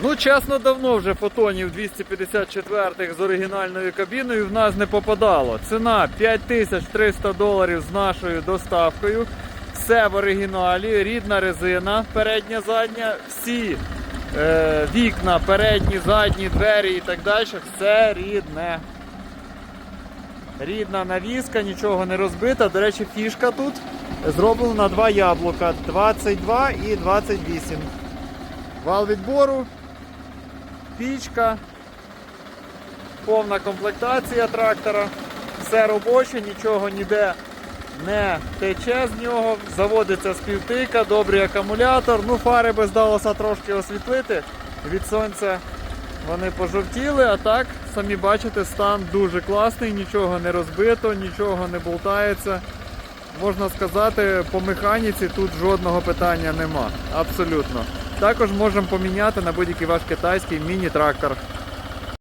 Ну, чесно, давно вже фотонів 254 з оригінальною кабіною в нас не попадало. Ціна 5300 доларів з нашою доставкою. Все в оригіналі, рідна резина, передня, задня, всі е, вікна, передні, задні, двері і так далі. Все рідне. Рідна навіска, нічого не розбита. До речі, фішка тут зроблена на два яблука 22 і 28. Вал відбору, пічка, повна комплектація трактора, все робоче, нічого ніде не тече з нього, заводиться співтика, добрий акумулятор. Ну, фари би здалося трошки освітлити. Від сонця вони пожовтіли, а так, самі бачите, стан дуже класний, нічого не розбито, нічого не болтається. Можна сказати, по механіці тут жодного питання нема. Абсолютно. Також можемо поміняти на будь-який ваш китайський міні-трактор.